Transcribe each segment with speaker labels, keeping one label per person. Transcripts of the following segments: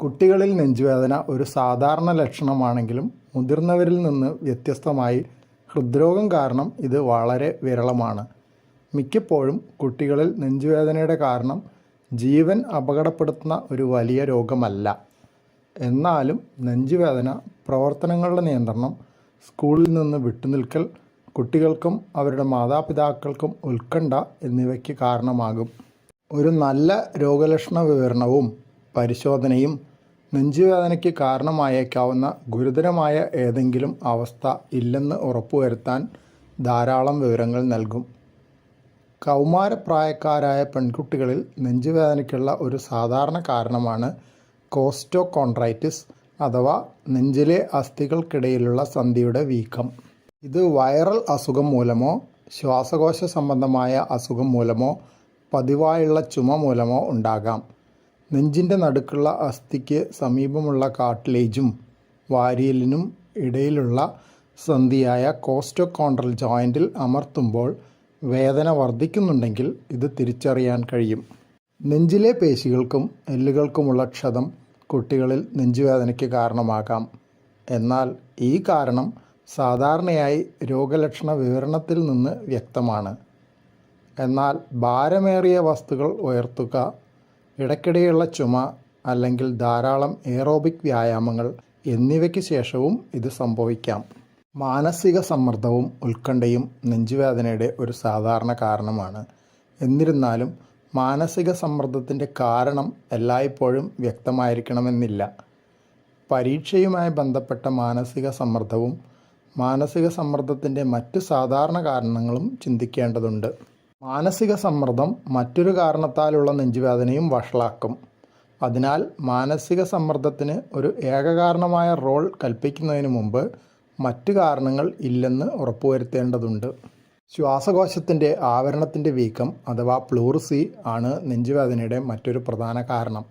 Speaker 1: കുട്ടികളിൽ നെഞ്ചുവേദന ഒരു സാധാരണ ലക്ഷണമാണെങ്കിലും മുതിർന്നവരിൽ നിന്ന് വ്യത്യസ്തമായി ഹൃദ്രോഗം കാരണം ഇത് വളരെ വിരളമാണ്. മിക്കപ്പോഴും കുട്ടികളിൽ നെഞ്ചുവേദനയുടെ കാരണം ജീവൻ അപകടപ്പെടുത്തുന്ന ഒരു വലിയ രോഗമല്ല. എന്നാലും നെഞ്ചുവേദന പ്രവർത്തനങ്ങളുടെ നിയന്ത്രണം സ്കൂളിൽ നിന്ന് വിട്ടുനിൽക്കൽ കുട്ടികൾക്കും അവരുടെ മാതാപിതാക്കൾക്കും ഉത്കണ്ഠ എന്നിവയ്ക്ക് കാരണമാകും. ഒരു നല്ല രോഗലക്ഷണ വിവരണവും പരിശോധനയും നെഞ്ചുവേദനയ്ക്ക് കാരണമായേക്കാവുന്ന ഗുരുതരമായ ഏതെങ്കിലും അവസ്ഥ ഇല്ലെന്ന് ഉറപ്പുവരുത്താൻ ധാരാളം വിവരങ്ങൾ നൽകും. കൗമാരപ്രായക്കാരായ പെൺകുട്ടികളിൽ നെഞ്ചുവേദനയ്ക്കുള്ള ഒരു സാധാരണ കാരണമാണ് കോസ്റ്റോകോൺട്രൈറ്റിസ് അഥവാ നെഞ്ചിലെ അസ്ഥികൾക്കിടയിലുള്ള സന്ധിയുടെ വീക്കം. ഇത് വൈറൽ അസുഖം മൂലമോ ശ്വാസകോശ സംബന്ധമായ അസുഖം മൂലമോ പതിവായുള്ള ചുമ മൂലമോ ഉണ്ടാകാം. നെഞ്ചിന്റെ നടുക്കുള്ള അസ്ഥിക്ക് സമീപമുള്ള കാട്ടിലേജും വാരിയലിനും ഇടയിലുള്ള സന്ധിയായ കോസ്റ്റോ കോസ്റ്റോകോൺട്രൽ ജോയിന്റിൽ അമർത്തുമ്പോൾ വേദന വർദ്ധിക്കുന്നുണ്ടെങ്കിൽ ഇത് തിരിച്ചറിയാൻ കഴിയും. നെഞ്ചിലെ പേശികൾക്കും എല്ലുകൾക്കുമുള്ള ക്ഷതം കുട്ടികളിൽ നെഞ്ചുവേദനയ്ക്ക് കാരണമാകാം. എന്നാൽ ഈ കാരണം സാധാരണയായി രോഗലക്ഷണ വിവരണത്തിൽ നിന്ന് വ്യക്തമാണ്. എന്നാൽ ഭാരമേറിയ വസ്തുക്കൾ ഉയർത്തുക ഇടയ്ക്കിടെയുള്ള ചുമ അല്ലെങ്കിൽ ധാരാളം എയറോബിക് വ്യായാമങ്ങൾ എന്നിവയ്ക്ക് ശേഷവും ഇത് സംഭവിക്കാം. മാനസിക സമ്മർദ്ദവും ഉത്കണ്ഠയും നെഞ്ചുവേദനയുടെ ഒരു സാധാരണ കാരണമാണ്. എന്നിരുന്നാലും മാനസിക സമ്മർദ്ദത്തിന്റെ കാരണം എല്ലായ്പ്പോഴും വ്യക്തമായിരിക്കണമെന്നില്ല. പരീക്ഷയുമായി ബന്ധപ്പെട്ട മാനസിക സമ്മർദ്ദവും മാനസിക സമ്മർദ്ദത്തിന്റെ മറ്റ് സാധാരണ കാരണങ്ങളും ചിന്തിക്കേണ്ടതുണ്ട്. മാനസിക സമ്മർദ്ദം മറ്റൊരു കാരണത്താലുള്ള നെഞ്ചുവേദനയും വഷളാക്കും. അതിനാൽ മാനസിക സമ്മർദ്ദത്തിന് ഒരു ഏകകാരണമായ റോൾ കൽപ്പിക്കുന്നതിന് മുമ്പ് മറ്റു കാരണങ്ങൾ ഇല്ലെന്ന് ഉറപ്പുവരുത്തേണ്ടതുണ്ട്. ശ്വാസകോശത്തിന്റെ ആവരണത്തിന്റെ വീക്കം അഥവാ പ്ലൂറിസി ആണ് നെഞ്ചുവേദനയുടെ മറ്റൊരു പ്രധാന കാരണം.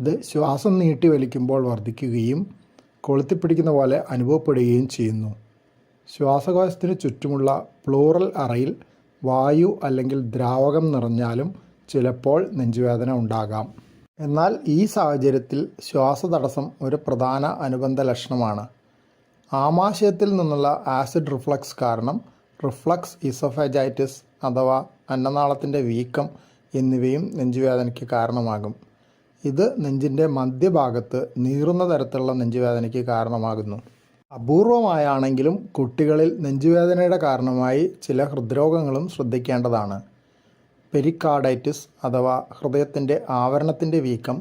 Speaker 1: ഇത് ശ്വാസം നീട്ടി വലിക്കുമ്പോൾ വർദ്ധിക്കുകയും കൊളുത്തിപ്പിടിക്കുന്ന പോലെ അനുഭവപ്പെടുകയും ചെയ്യുന്നു. ശ്വാസകോശത്തിന് ചുറ്റുമുള്ള പ്ലൂറൽ അറയിൽ വായു അല്ലെങ്കിൽ ദ്രാവകം നിറഞ്ഞാലും ചിലപ്പോൾ നെഞ്ചുവേദന ഉണ്ടാകാം. എന്നാൽ ഈ സാഹചര്യത്തിൽ ശ്വാസതടസ്സം ഒരു പ്രധാന അനുബന്ധ ലക്ഷണമാണ്. ആമാശയത്തിൽ നിന്നുള്ള ആസിഡ് റിഫ്ലക്സ് കാരണം റിഫ്ലക്സ് ഇസോഫാജൈറ്റിസ് അഥവാ അന്നനാളത്തിന്റെ വീക്കം എന്നിവയും നെഞ്ചുവേദനയ്ക്ക് കാരണമാകും. ഇത് നെഞ്ചിന്റെ മധ്യഭാഗത്ത് നീറുന്ന തരത്തിലുള്ള നെഞ്ചുവേദനയ്ക്ക് കാരണമാകുന്നു. അപൂർവമായാണെങ്കിലും കുട്ടികളിൽ നെഞ്ചുവേദനയുടെ കാരണമായി ചില ഹൃദ്രോഗങ്ങളും ശ്രദ്ധിക്കേണ്ടതാണ്. പെരിക്കാർഡൈറ്റിസ് അഥവാ ഹൃദയത്തിന്റെ ആവരണത്തിന്റെ വീക്കം